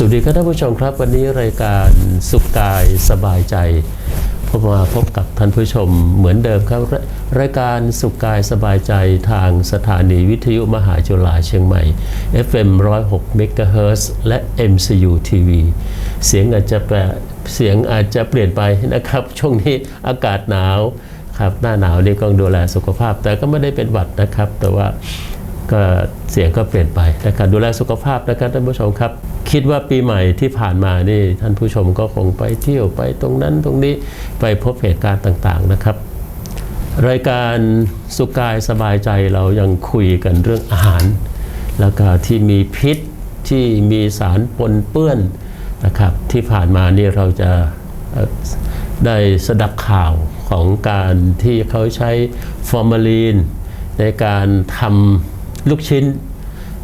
สวัสดีครับท่านผู้ชมครับ วันนี้รายการสุขกายสบายใจพบมาพบกับท่านผู้ชมเหมือนเดิมครับ รายการสุขกายสบายใจทางสถานีวิทยุมหาจุฬาเชียงใหม่ FM 106 MHz และ MCU TV เสียงอาจจะแปรเสียงอาจจะเปลี่ยนไปนะครับ ช่วงนี้อากาศหนาวครับหน้าหนาวนี่ก็ดูแลสุขภาพ แต่ก็ไม่ได้เป็นหวัดนะครับ แต่ว่าก็เสียงก็เปลี่ยนไปนะครับดูแลสุขภาพนะครับท่านผู้ชมครับ คิดว่าปีใหม่ที่ผ่านมานี่ท่านผู้ชมก็คงไปเที่ยวไปตรงนั้นตรงนี้ไปพบเหตุการณ์ต่างๆนะครับ รายการสุกายสบายใจเรายังคุยกันเรื่องอาหาร แล้วก็ที่มีพิษที่มีสารปนเปื้อนนะครับ ที่ผ่านมานี่เราจะได้สดับข่าวของการที่เขาใช้ฟอร์มาลีน ในการทำลูกชิ้น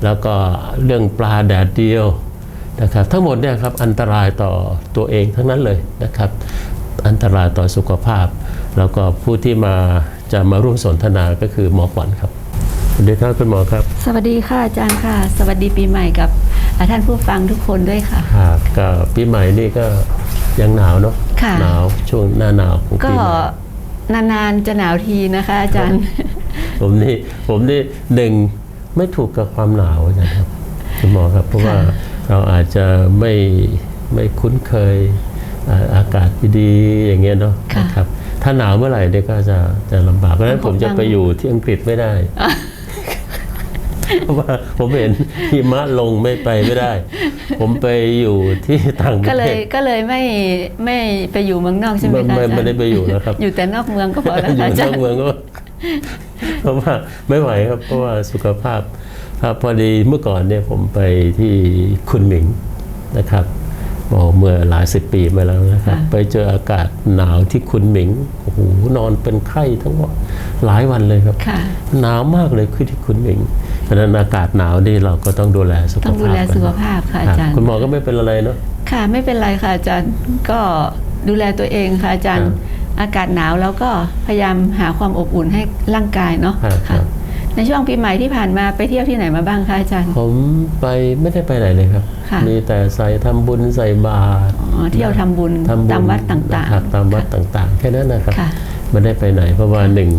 แล้วก็เรื่องปลาแดดเดียว นะครับทั้งหมดเนี่ยครับอันตรายต่อตัวเองทั้งนั้นเลยนะครับ อันตรายต่อสุขภาพ แล้วก็ผู้ที่มาจะมาร่วมสนทนาก็คือหมอขวัญครับสวัสดีครับคุณหมอครับ สวัสดีค่ะอาจารย์ค่ะ สวัสดีปีใหม่กับอ่าท่านผู้ฟังทุกคนด้วยค่ะครับก็ปีใหม่นี่ก็ยังหนาวเนาะค่ะหนาวช่วงหน้าหนาวของก็ปีใหม่นานๆจะหนาวทีนะคะอาจารย์ ผมนี่ผมนี่หนึ่งไม่ถูกกับความหนาวนะครับคุณหมอครับเพราะว่าค่ะ เราอาจจะไม่ไม่คุ้นเคยอ่าอากาศดีๆอย่างเงี้ยเนาะนะครับถ้าหนาวเมื่อไหร่เนี่ยก็จะจะลำบากเพราะฉะนั้นผมจะไปอยู่ที่อังกฤษไม่ได้เพราะว่าผมเห็นหิมะลงไม่ไปไม่ได้ ผมไปอยู่ที่ต่างประก็เลเทยศก็เลยไม่ไม่ไปอยู่เมืองนอกใช่ไหมไม่คะไม่อาจารย์ไม่ได้ไปอยู่นะครับ อยู่แต่นอกเมืองก็พอแล้วอยู่ค่ะอาจารนอกย์เมืองก็เพราะว่าไม่ไหวครับเพราะว่าสุขภาพ ครับพอดีเมื่อก่อนเนี่ยผมไปที่คุณหมิงนะครับโอ้เมื่อหลายสิบปีมาแล้วนะครับ ไปเจออากาศหนาวที่คุณหมิงโอ้โหนอนเป็นไข้ทั้งวันหลายวันเลยครับค่ะหนาวมากเลยคือที่คุณหมิงเพราะฉะนั้นอากาศหนาวนี่เราก็ต้องดูแลสุขภาพต้องดูแลสุขภาพค่ะคอาจารย์ คุณหมอก็ไม่เป็นอะไรเนาะค่ะไม่เป็นไรค่ะอาจารย์ก็ดูแลตัวเองค่ะอาจารย์ครับอากาศหนาวแล้วก็พยายามหาความอบอุ่นให้ร่างกายเนาะครับครัค่ะบ ในช่วงปีใหม่ที่ผ่านมาไปเที่ยวที่ไหนมาบ้างคะอาจารย์ ผมไปไม่ได้ไปไหนเลยครับ ค่ะมีแต่ใส่ทำบุญใส่บาตรอ๋อเที่ยวทำบุญทำบุญตามวัดต่างนะครับๆตามวัดต่างๆ แค่นั้นนะครับ ค่ะ ไม่ได้ไปไหน เพราะว่าหนึ่ง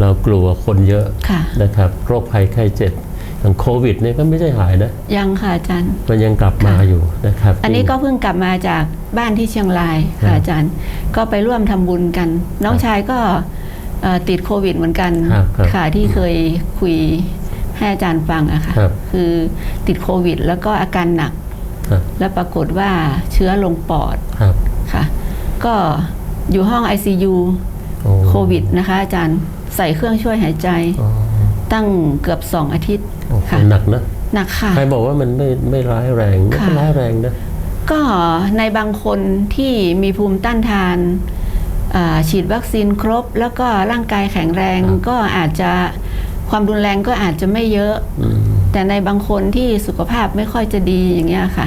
เรากลัวคนเยอะค่ะ นะครับ โรคภัยไข้เจ็บอย่างโควิดเนี่ยก็ไม่ใช่หายนะ ยังค่ะอาจารย์ มันยังกลับมาอยู่นะครับอันนี้ก็เพิ่งกลับมาจากบ้านที่เชียงรายครัค่ะบอาจารย์ ก็ไปร่วมทำบุญกัน น้องชายก็เอ่อ ติดโควิดเหมือนกันครับครับค่ะที่เคยคุยให้อาจารย์ฟังอะค่ะครับคือติดโควิด แล้วก็อาการหนักครับแล้วปรากฏว่าเชื้อลงปอดครับค่ะ ก็อยู่ห้อง ICU โอ้โควิดนะคะ อาจารย์ใส่เครื่องช่วยหายใจอ๋อตั้งเกือบสองอาทิตย์โอ้โหค่ะหนักนะหนักค่ะใครบอกว่ามันไม่ไม่ร้ายแรงมันก็ค่ะร้ายแรงนะก็ในบางคนที่มีภูมิต้านทานอ่า ฉีดวัคซีนครบ แล้วก็ร่างกายแข็งแรงครับก็อาจจะความรุนแรงก็อาจจะไม่เยอะอืมแต่ในบางคนที่สุขภาพไม่ค่อยจะดีอย่างเงี้ยค่ะ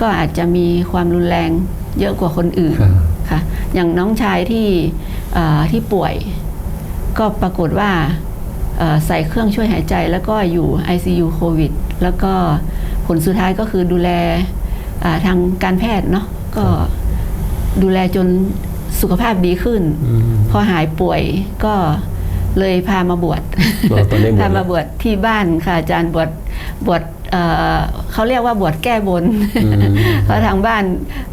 ก็อาจจะมีความรุนแรงเยอะกว่าคนอื่นครับค่ะ อย่างน้องชายที่อ่าที่ป่วย ก็ปรากฏว่าเอ่อใส่เครื่องช่วยหายใจแล้วก็อยู่ ICU โควิด แล้วก็ผลสุดท้ายก็คือดูแลอ่าทางการแพทย์เนาะก็ดูแลจน สุขภาพดีขึ้นอืมพอหายป่วยก็เลยพามาบวชบอกตอนนี้หมดพาแล้มาวบวชที่บ้านค่ะอาจารย์บวชบวชเอ่อเขาเรียกว่าบวชแก้บนอืมเพราะทางบ้าน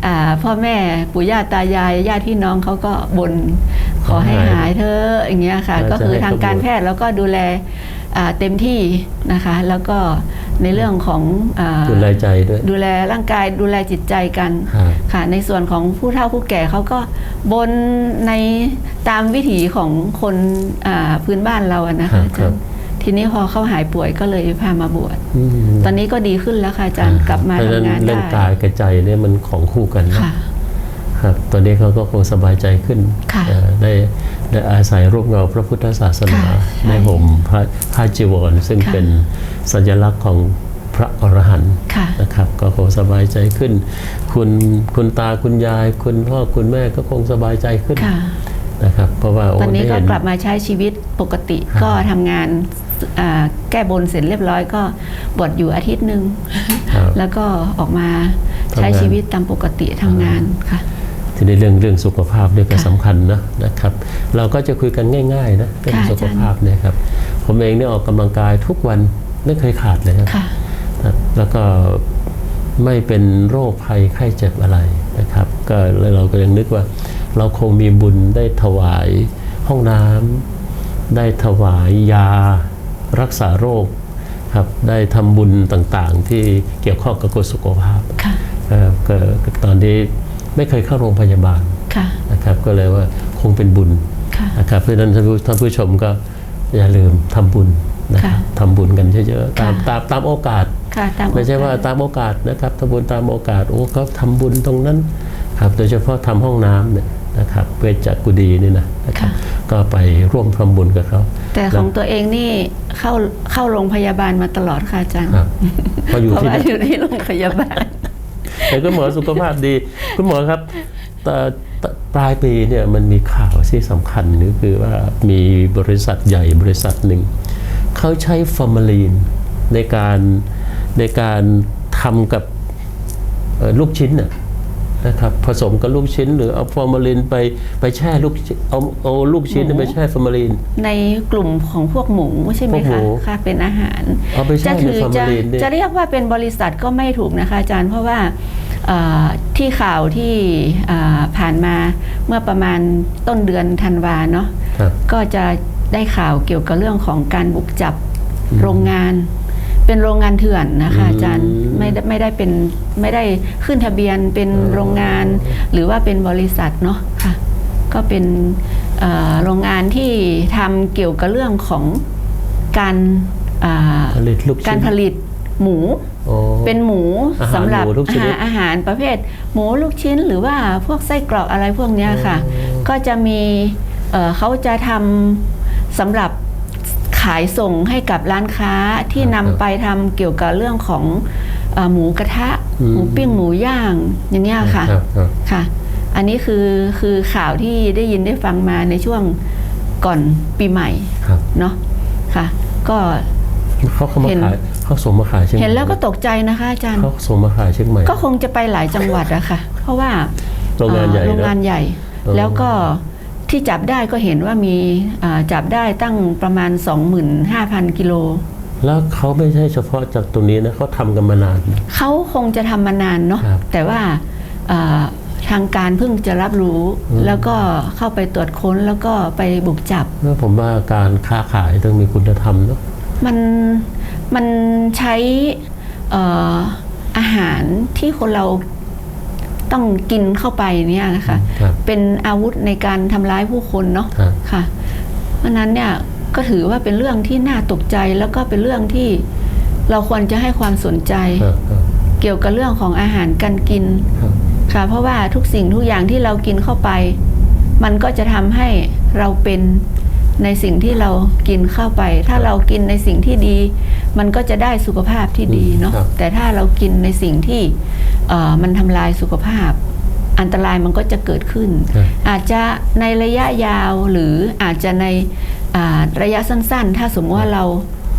อ่าพ่อแม่ปู่ย่าตายายญาติพี่น้องเขาก็บนขอให้หายเธอะอย่างเงี้ยค่ะอาจจะก็คือให้ทางการเขาบวชแพทย์แล้วก็ดูแลอ่าเต็มที่นะคะ แล้วก็ ในเรื่องของอ่าดูแลใจด้วย ดูแลร่างกายดูแลจิตใจกันครับค่ะในส่วนของผู้เฒ่าผู้แก่เขาก็บนในตามวิถีของคนอ่าพื้นบ้านเราอะนะครัคะบอาจารย์ทีนี้พอเขาหายป่วยก็เลยพามาบวชอืมตอนนี้ก็ดีขึ้นแล้วค่ะอาจารย์กลับมาเพระฉะทำงานเรื่องได้กายกับใจเนี่ยมันของคู่กันนะค่ะครับตอนนี้เขาก็คงสบายใจขึ้นค่ะเอ่อได้ ได้อาศัยรูปเงาพระพุทธศาสนาค่ะใช่ในห่มพระผ้าจีวร ซึ่งค่ะเป็นสัญลักษณ์ของพระอรหันต์ค่ะนะครับ ก็คงสบายใจขึ้น คุณคุณตาคุณยาย คุณพ่อคุณแม่ก็คงสบายใจขึ้นค่ะนะครับเพราะว่าโตอนนี้ก็ได้เห็กลับมาใช้ชีวิตปกติครับก็ทำงานอ่าแก้บนเสร็จเรียบร้อยก็บวชอยู่อาทิตย์หนึ่งครับแล้วก็ออกมาทำงานใช้ชีวิตตามปกติทำงานค่ะ ทีนี้เรื่องเรื่องสุขภาพเนี่ยก็ค่ะสำคัญนะนะครับ เราก็จะคุยกันง่ายๆนะเรื่องค่ะสุขภาพเนี่ยครับผมเองเนี่ยออกกำลังกายทุกวันไม่เคยขาดเลยครับค่ะครับแล้วก็ไม่เป็นโรคภัยไข้เจ็บอะไรนะครับ ก็เลยเราก็ยังนึกว่าเราคงมีบุญได้ถวายห้องน้ำได้ถวายยารักษาโรคครับได้ทำบุญต่างๆที่เกี่ยวข้องกับสุขภาพค่ะเอ่อก็ก็ตอนนี้ ไม่เคยเข้าโรงพยาบาลค่ะนะครับก็เลยว่าคงเป็นบุญค่ะนะครับเพราะฉะนั้นท่านผู้ท่านผู้ชมก็อย่าลืมทำบุญนะครับค่ะทำบุญกันเยอะๆตามค่ะตามตามโอกาสค่ะตามไม่ใช่ว่าโอกสตามโอกาสนะครับทำบุญตามโอกาสโอ้เขาทำบุญตรงนั้นครับโดยเฉพาะทำห้องน้ำเนี่ยนะครับเวชจักกุดีนี่นะนะครับค่ะก็ไปร่วมทำบุญกับเขาแต่ของตัวเองนี่เข้าเข้าโรงพยาบาลมาตลอดค่ะอาจารย์ครับพออยู่เพราะที่ว่านั่นอยู่ที่โรงพยาบาล แต่คุณหมอสุขภาพดี คุณหมอครับแต่ปลายปีเนี่ยมันมีข่าวที่สำคัญนี่คือว่ามีบริษัทใหญ่บริษัทหนึ่ง เขาใช้ฟอร์มาลีนในการในการทำกับลูกชิ้นน่ะ นะครับผสมกับลูกชิ้น หรือเอาฟอร์มาลีนไปไปแช่ลูกชิ้นเอาเอาลูกชิ้นหมูไปแช่ฟอร์มาลีนในกลุ่มของพวกหมูใช่ไหมพวกหมูคะค่ะเป็นอาหารเอาไปแช่จะในถือฟอร์จะมาลีนเนี่ยจะเรียกว่าเป็นบริษัทก็ไม่ถูกนะคะอาจารย์เพราะว่าเอ่อที่ข่าวที่อ่าผ่านมาเมื่อประมาณต้นเดือนธันวาเนาะครับก็จะได้ข่าวเกี่ยวกับเรื่องของการบุกจับโรงงาน เป็นโรงงานเถื่อนนะคะอาจารย์อืมไม่ได้ไม่ได้เป็นไม่ได้ขึ้นทะเบียนเป็นอ๋อโรงงาน หรือว่าเป็นบริษัทเนาะค่ะ ก็เป็นเอ่อโรงงานที่ทำเกี่ยวกับเรื่องของการอ่าผลิตลูกกาชิ้รนผลิตหมูโอ้เป็นหมูอาหารสำหรับหมูทุกชนิดอาหารอาหารประเภท หมูลูกชิ้นหรือว่าพวกไส้กรอกอะไรพวกเนี้ยค่ะอ๋อก็จะมีเอ่อเขาจะทำสำหรับ ขายส่งให้กับร้านค้าที่นำไปทำเกี่ยวกับเรื่องของเอ่อหมูกระทะ หมูปิ้งหมูย่างอย่างเงี้ยค่ะรับรับค่ะ อันนี้คือคือข่าวที่ได้ยินได้ฟังมาในช่วงก่อนปีใหม่ครับเนาะค่ะ ก็เขาเขามาเห็นขายเขาส่งมาขายเชียงใหม่เห็นแล้วก็ตกใจนะคะอาจารย์เขาส่งมาขายเชียงใหม่ก็คงจะไปหลายจังหวัดอะค่ะ เพราะว่าโรงงานใหญ่เอ่อโรงนะงานใหญ่เออแล้วก็ ที่จับได้ก็เห็นว่ามีอ่าจับได้ตั้งประมาณ 25,000 กิโล แล้วเขาไม่ใช่เฉพาะจากตรงนี้นะเขาทำกันมานานนะเขาคงจะทำมานานเนาะครับแต่ว่าอ่าทางการเพิ่งจะรับรู้อืมแล้วก็เข้าไปตรวจค้นแล้วก็ไปบุกจับแล้วผมว่าการค้าขายต้องมีคุณธรรมเนาะมันมันใช้เอ่ออาหารที่คนเรา ต้องกินเข้าไปเนี่ยนะคะครับเป็นอาวุธในการทำร้ายผู้คนเนาะครับ ค่ะ เพราะฉะนั้นเนี่ยก็ถือว่าเป็นเรื่องที่น่าตกใจแล้วก็เป็นเรื่องที่เราควรจะให้ความสนใจ ครับครับ เกี่ยวกับเรื่องของอาหารการกิน ครับ ค่ะ เพราะว่าทุกสิ่งทุกอย่างที่เรากินเข้าไป มันก็จะทำให้เราเป็น ในสิ่งที่เรากินเข้าไป ถ้าเรากินในสิ่งที่ดี มันก็จะได้สุขภาพที่ดีเนาะครับ แต่ถ้าเรากินในสิ่งที่เอ่อมันทำลายสุขภาพ อันตรายมันก็จะเกิดขึ้น ครับ อาจจะในระยะยาวหรืออาจจะในอ่าระยะสั้นๆ ถ้าสมมติว่าเรา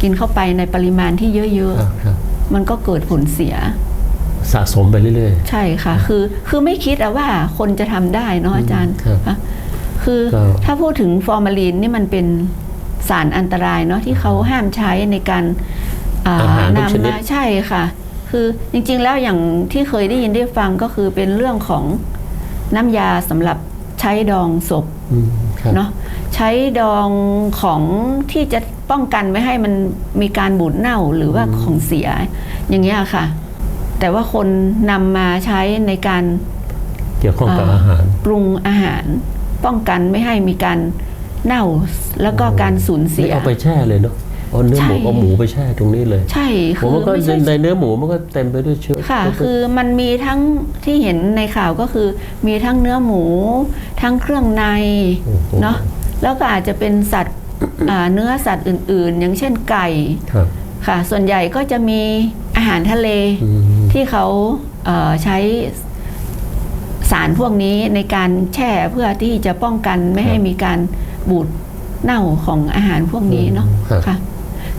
กินเข้าไปในปริมาณที่เยอะครับครับๆ มันก็เกิดผลเสีย สะสมไปเรื่อย ใช่ค่ะ คือคือไม่คิดอะว่าคนจะทำได้เนาะอาจารย์ครับ ค่ะ คือก็ถ้าพูดถึงฟอร์มาลีนนี่มันเป็นสารอันตรายเนาะที่เขาห้ามใช้ในการอ่าอาหารทุกชนิดนำมาใช่ค่ะ คือจริงๆแล้วอย่างที่เคยได้ยินได้ฟังก็คือเป็นเรื่องของน้ำยาสำหรับใช้ดองศพๆอืมครับเนาะใช้ดองของที่จะป้องกันไม่ให้มันมีการบูดเน่าหรือว่าของเสียอย่างเงี้ยค่ะ แต่ว่าคนนำมาใช้ในการเกี่ยวข้องกับเอ่อออาหารปรุงอาหาร ป้องกันไม่ให้มีการเน่าแล้วก็การสูญเสียนี่เอาไปแช่เลยเนาะเอาเนื้อหมูใช่เอาหมูไปแช่ตรงนี้เลย ใช่ผคืมอว่าก็ไม่ใช่ในเนื้อหมูมันก็เต็มไปด้วยเชื้อค่ะ คือมันมีทั้งที่เห็นในข่าวก็คือ มีทั้งเนื้อหมู ทั้งเครื่องในโอ้โหเนาะแล้วก็อาจจะเป็นสัตว์อ่าเนื้อสัตว์อื่น ๆ อย่างเช่นไก่ครับค่ะ ส่วนใหญ่ก็จะมีอาหารทะเลอืมที่เขาเอ่อใช้ สารพวกนี้ในการแช่เพื่อที่จะป้องกันไม่ให้มีการบูดเน่าของอาหารพวกนี้เนาะครับค่ะ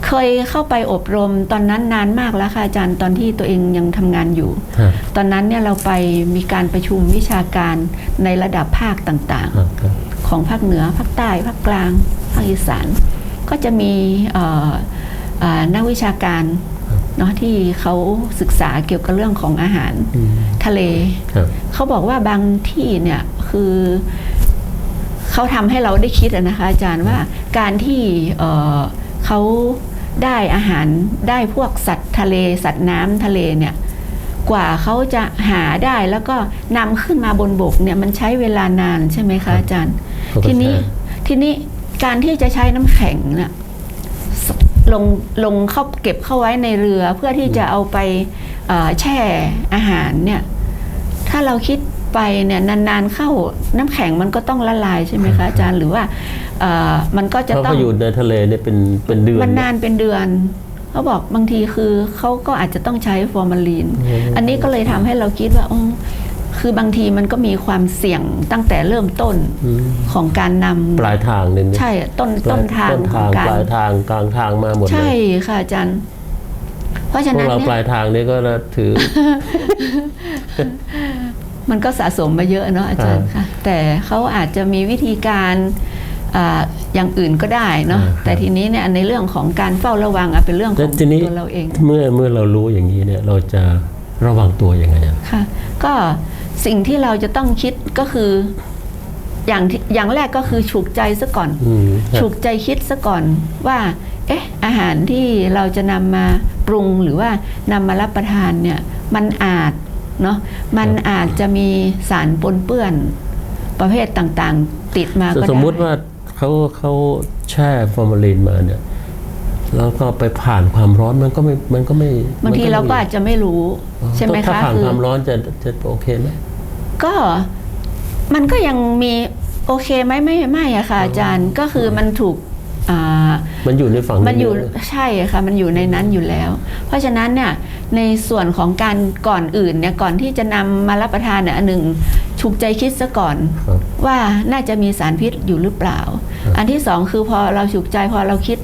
เคยเข้าไปอบรมตอนนั้นนานมากแล้วค่ะอาจารย์ตอนที่ตัวเองยังทำงานอยู่ครับตอนนั้นเนี่ยเราไปมีการประชุมวิชาการในระดับภาคต่างครับครับๆของภาคเหนือภาคใต้ภาคกลางภาคอีสาน ก็จะมีเอ่อเอ่อนักวิชาการ เนาะที่เขาศึกษาเกี่ยวกับเรื่องของอาหารอืมทะเลครับเขาบอกว่าบางที่เนี่ยคือเขาทำให้เราได้คิดอะนะคะอาจารย์ว่าการที่เอ่อเขาได้อาหารได้พวกสัตว์ทะเล สัตว์น้ำทะเลเนี่ยกว่าเขาจะหาได้แล้วก็นำขึ้นมาบนบกเนี่ยมันใช้เวลานานใช่ไหมคะอาจารย์เขาก็ทีนี้ใช่ทีนี้การที่จะใช้น้ำแข็งเนี่ยส ลงลงเข้าเก็บเข้าไว้ในเรือเพื่อที่จะเอาไปเอ่อแช่อาหารเนี่ยถ้าเราคิดไปเนี่ยนานๆเข้าน้ำแข็งมันก็ต้องละลายใช่ไหมคะอาจารย์หรือว่าเอ่อมันก็จะเพราะต้อเขางอยู่ในทะเลเนี่ยเป็นเป็นเดือนมันนานเป็นเดือนเขาบอกบางทีคือเขาก็อาจจะต้องใช้ฟอร์มาลีน อันนี้ก็เลยทำให้เราคิดว่าอ๋อ คือบางทีมันก็มีความเสี่ยงตั้งแต่เริ่มต้นอืมของการนำปลายทางเนี่ยนะใช่ต้นปลต้ยนทางต้นขอทางงกาปรลายทางกลางทางมาหมดเลใช่ยค่ะอาจารย์ เพราะพฉะวนั้กนเราปเนี่ยลายทางนี่ก็ถือ มันก็สะสมมาเยอะเนาะอาจารย์ค่ะ แต่เขาอาจจะมีวิธีการอ่าอย่างอื่นก็ได้เนาะอ่าครับแต่ทีนี้เนี่ยในเรื่องของการเฝ้าระวังอะเป็นเรื่องขแล้อวงทีนี้ตัวเราเอง เมื่อเมื่อเรารู้อย่างนี้เนี่ยเราจะ ระวังตัวยังไงอะค่ะ ก็สิ่งที่เราจะต้องคิดก็คืออย่างที่อย่างแรกก็คือฉุกใจซะก่อน อืมครับฉุกใจคิดซะก่อนว่า เอ๊ะ อาหารที่เราจะนำมาปรุงหรือว่านำมารับประทานเนี่ย มันอาจเนาะมันอาจจะมีสารปนเปื้อนประเภทต่างๆ ติดมาก็ได้ สมมุติว่าเขาเขาแช่ฟอร์มาลีนมาเนี่ย แล้วก็ไปผ่านความร้อนมันก็ไม่มันก็ไม่บางทีมันเราก็ไม่อาจจะไม่รู้ ใช่ไหมถ้าคะผ่านคืความร้อนจะจะโอเคไหมก็มันก็ยังมีโอเคไหมไม่ไม่อะค่ะอาจารย์ก็คือมันถูกอ่ามันอยู่ในฝั่งมันอยู่เดีวเลใช่ค่ะ มันอยู่ในนั้นอยู่แล้ว เพราะฉะนั้นเนี่ยในส่วนของการก่อนอื่นเนี่ยก่อนที่จะนำมารับประทานเนี่ยอันหนึ่งฉุกใจคิดซะก่อนครับว่าน่าจะมีสารพิษอยู่หรือเปล่าครับอันที่สองคือพอเราฉุกใจพอเราคิด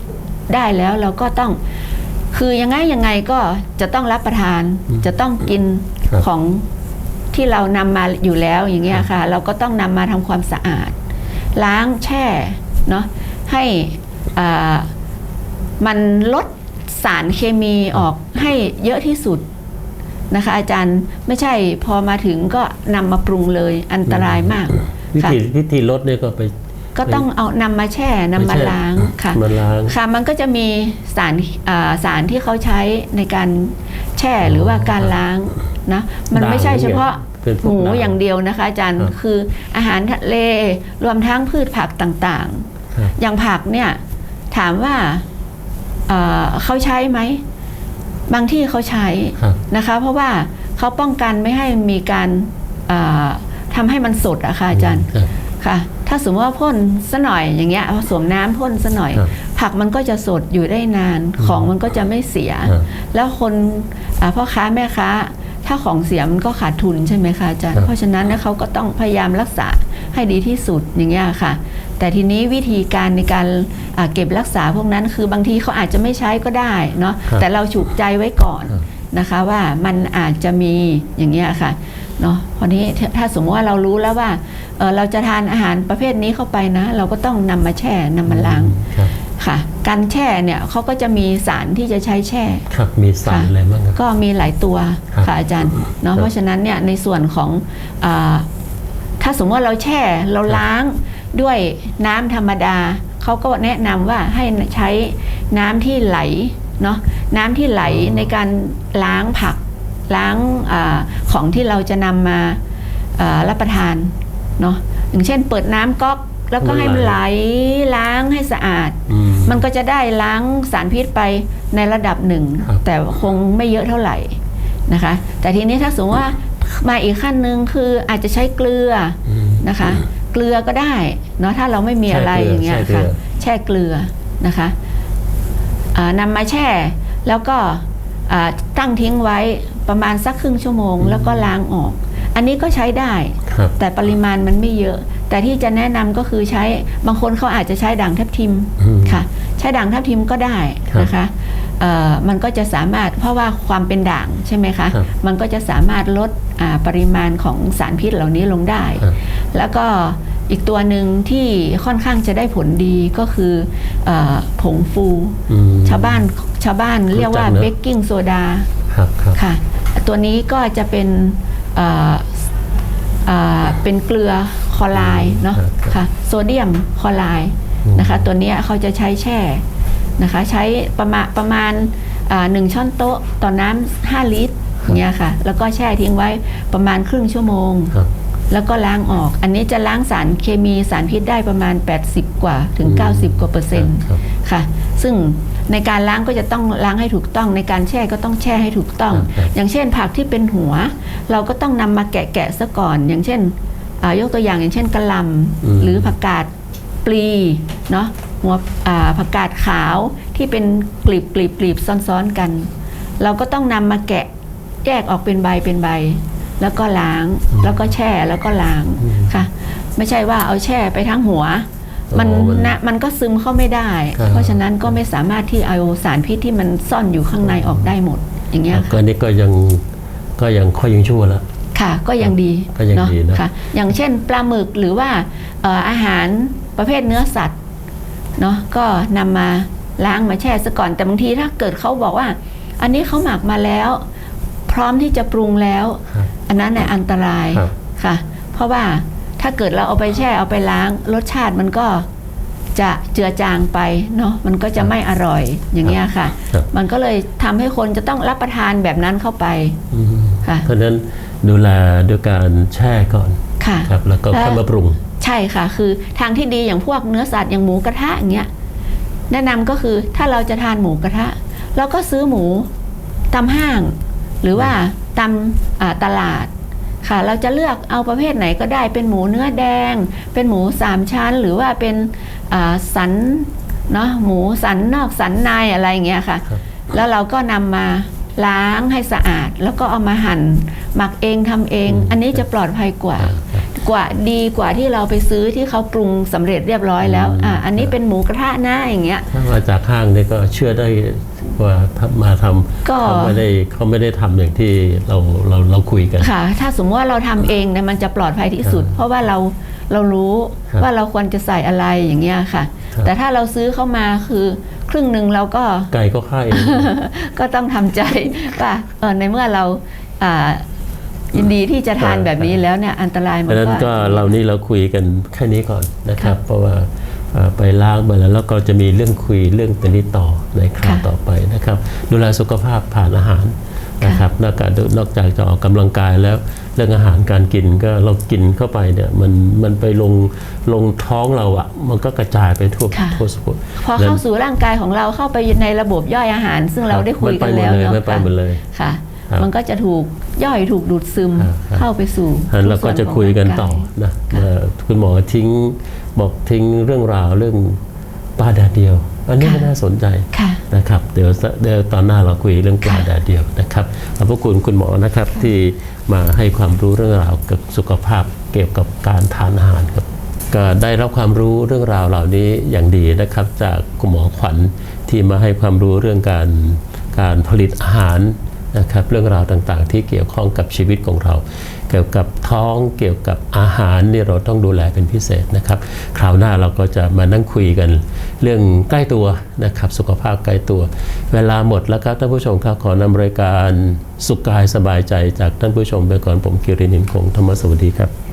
ได้แล้วเราก็ต้อง คือยังไงยังไงก็จะต้องรับประทาน จะต้องกินครับของที่เรานำมาอยู่แล้วอย่างเงี้ยค่ะ เราก็ต้องนำมาทำความสะอาด ล้างแช่เนาะให้อ่ามันลดสารเคมีออกให้เยอะที่สุดนะคะ อาจารย์ไม่ใช่พอมาถึงก็นำมาปรุงเลยอันตรายมากวิค่ะธีวิธีลดเนี่ยก็ไป ก็ต้องเอานำมาแช่นำมาไปแช่ล้างค่ะมาล้างค่ะมันก็จะมีสารอ่าสารที่เขาใช้ในการแช่หรือว่าการล้างนะมันไม่ใช่เฉพาะเป็นพหวกมูด่างอย่างเดียวนะคะอาจารย์ครับคืออาหารทะเลรวมทั้งพืชผักต่างครับๆอย่างผักเนี่ยถามว่าเอ่อเขาใช้ไหม บางที่เขาใช้ครับนะคะ เพราะว่าเขาป้องกันไม่ให้มีการเอ่อทำให้มันสดอะค่ะอาจารย์ ครับค่ะ ถ้าสมมติว่าพ่นซะหน่อยอย่างเงี้ยผสมน้ำพ่นซะหน่อยครับผักมันก็จะสดอยู่ได้นาน ของมันก็จะไม่เสียครับแล้วคนอ่าพ่อค้าแม่ค้า ถ้าของเสียมันก็ขาดทุนใช่ไหมคะอาจารย์ครับเพราะฉะนั้นเนี่ยเขาก็ต้องพยายามรักษาให้ดีที่สุดอย่างเงี้ยค่ะ แต่ทีนี้วิธีการในการอ่าเก็บรักษาพวกนั้น คือบางทีเขาอาจจะไม่ใช้ก็ได้เนาะครับแต่เราฉุกใจไว้ก่อนครับนะคะว่ามันอาจจะมีอย่างเงี้ยค่ะ เนาะพอนี้ถ้าถ้าสมมติว่าเรารู้แล้วว่าเอ่อเราจะทานอาหารประเภทนี้เข้าไปนะ เราก็ต้องนำมาแช่นำมาล้างครับค่ะ การแช่เนี่ยเขาก็จะมีสารที่จะใช้แช่ครับมีสารค่ะอะไรบ้างครับก็มีหลายตัวครับค่ะอาจารย์เนาะครับเพราะฉะนั้นเนี่ยในส่วนของอาถ้าสมมติว่าเราแช่เราล้างด้วยน้ำธรรมดาเขาก็แนะนำว่าให้ใช้น้ำที่ไหลเนาะน้ำที่ไหลในการล้างผัก ล้างอาของที่เราจะนำมาอ่ารับประทานเนาะอย่างเช่นเปิดน้ำก๊อกแล้วก็ให้มันไหลล้างให้สะอาดอืมมันก็จะได้ล้างสารพิษไปในระดับหนึ่งครับแต่คงไม่เยอะเท่าไหร่นะคะ แต่ทีนี้ถ้าสมมติว่ามาอีกขั้นหนึ่งคืออาจจะใช้เกลืออืมนะคะ เกลือก็ได้เนาะถ้าเราไม่มีอะไรแช่เกลืออย่างเงี้ยแช่เกลืค่ะอแช่เกลือนะคะอ่านำมาแช่แล้วก็อ่า ตั้งทิ้งไว้ประมาณสักครึ่งชั่วโมง แล้วก็ล้างออก อันนี้ก็ใช้ได้ครับแต่ปริมาณมันไม่เยอะ แต่ที่จะแนะนำก็คือใช้บางคนเขาอาจจะใช้ด่างทับทิมอืมค่ะ ใช้ด่างทับทิมก็ได้ครับนะคะเอ่อมันก็จะสามารถเพราะว่าความเป็นด่างใช่ไหมคะครับมันก็จะสามารถลดอ่าปริมาณของสารพิษเหล่านี้ลงได้ครับแล้วก็ อีกตัวหนึ่งที่ค่อนข้างจะได้ผลดีก็คือเออผงฟูอืมชาวบ้านชาวบ้านเรียกว่ารู้จักเนอะเบกกิ้งโซดาครับครับค่ะ ตัวนี้ก็จะเป็นเอ่อเอ่อเป็นเกลือคลอไรด์เนาะครับค่ะโซเดียมคลอไรด์อืมนะคะ ตัวเนี้ยเขาจะใช้แช่นะคะ ใช้ประมาณประมาณอ่าหนึ่งช้อนโต๊ะต่อน้ำห้าลิตรอย่างเงี้ยค่ะ แล้วก็แช่ทิ้งไว้ประมาณครึ่งชั่วโมงครับ แล้วก็ล้างออก อันนี้จะล้างสารเคมีสารพิษได้ประมาณ 80 กว่าถึงอืม90 กว่าเปอร์เซ็นต์ครับค่ะ ซึ่งในการล้างก็จะต้องล้างให้ถูกต้อง ในการแช่ก็ต้องแช่ให้ถูกต้องครับอย่างเช่นผักที่เป็นหัว เราก็ต้องนำมาแกะแกะซะก่อน อย่างเช่นอ่ายกตัวอย่างอย่างเช่นกะหล่อืมำหรือผักกาดปลีเนาะหัวอ่าผักกาดขาวที่เป็นกลีบกลีบกลีบซ้อนๆกัน เราก็ต้องนำมาแกะแยกออกเป็นใบเป็นใบ แล้วก็ล้าง แล้วก็แช่แล้วก็ล้างค่ะ ไม่ใช่ว่าเอาแช่ไปทั้งหัว มันอ๋อมันนะมันก็ซึมเข้าไม่ได้ครับเพราะฉะนั้นก็ไม่สามารถที่เอาสารพิษที่มันซ่อนอยู่ข้างในออกได้หมด อย่างเงี้ยก็ค่ะนี่ก็ยังก็ยังค่อยยังชั่วแล้วค่ะก็ยังดีก็ยังดีนะค่ะอย่างเช่นปลาหมึกหรือว่าเอ่ออาหารประเภทเนื้อสัตว์เนาะก็นำมาล้างมาแช่ซะก่อนแต่บางทีถ้าเกิดเขาบอกว่า อันนี้เขาหมักมาแล้ว พร้อมที่จะปรุงแล้วครับ อันนั้นเนี่ยอันตรายครับ ค่ะ เพราะว่าถ้าเกิดเราเอาไปแช่เอาไปล้าง รสชาติมันก็จะเจือจางไปเนาะมันก็จะไม่อร่อยอย่างเงี้ยค่ะ ครับ มันก็เลยทำให้คนจะต้องรับประทานแบบนั้นเข้าไปอืมค่ะ เพราะฉะนั้นดูแลด้วยการแช่ก่อนค่ะ ครับแล้วก็ค่อยมาปรุง ใช่ค่ะ คือทางที่ดีอย่างพวกเนื้อสัตว์อย่างหมูกระทะอย่างเงี้ยแนะนำก็คือถ้าเราจะทานหมูกระทะ เราก็ซื้อหมูตามห้าง หรือว่า ตามอ่าตลาดค่ะ เราจะเลือกเอาประเภทไหนก็ได้เป็นหมูเนื้อแดง เป็นหมูสามชั้น หรือว่าเป็นอ่าสันเนาะหมูสันนอกสันในอะไรอย่างเงี้ยค่ะครับแล้วเราก็นำมาล้างให้สะอาด แล้วก็เอามาหั่นหมักเองทำเองอืมอันนี้จะปลอดภัยกว่าครับกว่าดีกว่าที่เราไปซื้อที่เขาปรุงสำเร็จเรียบร้อยแล้วอืมอ่าอันนี้เป็นหมูกระทะนะอย่างเงี้ยถ้ามาจากห้างนี่ก็เชื่อได้ ว่าถ้ามาทำก็ เขาไม่ได้เขาไม่ได้ทำอย่างที่เราเราเราคุยกัน ค่ะ ถ้าสมมติว่าเราทำเองเนี่ยมันจะปลอดภัยที่สุดครับเพราะว่าเราเรารู้ครับว่าเราควรจะใส่อะไรอย่างเงี้ยค่ะ ครับ แต่ถ้าเราซื้อเข้ามาคือครึ่งหนึ่งเราก็ ไก่ก็ค่ายก็ต้องทำใจว่าเออในเมื่อเราอ่ายินดีที่จะทานครับแบบนี้แล้วเนี่ยอันตรายเพมันราะฉะนั้นก็ ก็เรานี่เราคุยกันแค่นี้ก่อนนะครับค่ะเพราะว่าเอ่อ ไปล้างมาแล้วแล้วก็จะมีเรื่องคุยเรื่องตัวนี้ต่อในคราวค่ะต่อไปนะครับ ดูแลสุขภาพผ่านอาหารนะครับนอกจากนอกจากจะออกกำลังกายแล้วเรื่องอาหารการกินก็เรากินเข้าไปเนี่ยมันมันไปลงลงท้องเราอะมันก็กระจายไปทั่วค่ะทั่วสกุลพอเข้าสู่ร่างกายของเราเข้าไปในระบบย่อยอาหาร ซึ่งเราได้คุยกันแล้วมันเนาะไปหมดเลยค่ะครับ มันก็จะถูกย่อยถูกดูดซึมครับครับเข้าไปสู่เพราะฉะนั้นเราก็จะคุยกันต่อทุส่วขงร่างกายนะค่ะเอ่อคุณหมอทิ้งบอกทิ้งเรื่องราวเรื่องปลาแดดเดียว อันนี้ค่ะก็น่าสนใจค่ะนะครับเดี๋ยวเดี๋ยวตอนหน้าเราคุยเรื่องปลาค่ะแดดเดียวนะครับขอบพระคุณคุณหมอนะครับที่มาให้ความรู้เรื่องราวเกี่ยวกับสุขภาพเกี่ยวกับการทานอาหารครับก็ได้รับความรู้เรื่องราวเหล่านี้อย่างดีนะครับ จากคุณหมอขวัญที่มาให้ความรู้เรื่องการการผลิตอาหาร นะครับเรื่องราวต่างๆ ที่เกี่ยวข้องกับชีวิตของเรา เกี่ยวกับท้องเกี่ยวกับอาหารนี่เราต้องดูแลเป็นพิเศษนะครับ คราวหน้าเราก็จะมานั่งคุยกัน เรื่องใกล้ตัวนะครับสุขภาพใกล้ตัว เวลาหมดแล้วครับท่านผู้ชมครับขอนำรายการสุขกายสบายใจจากท่านผู้ชมไปก่อนผมคิรินินคงธรรมสวัสดีครับ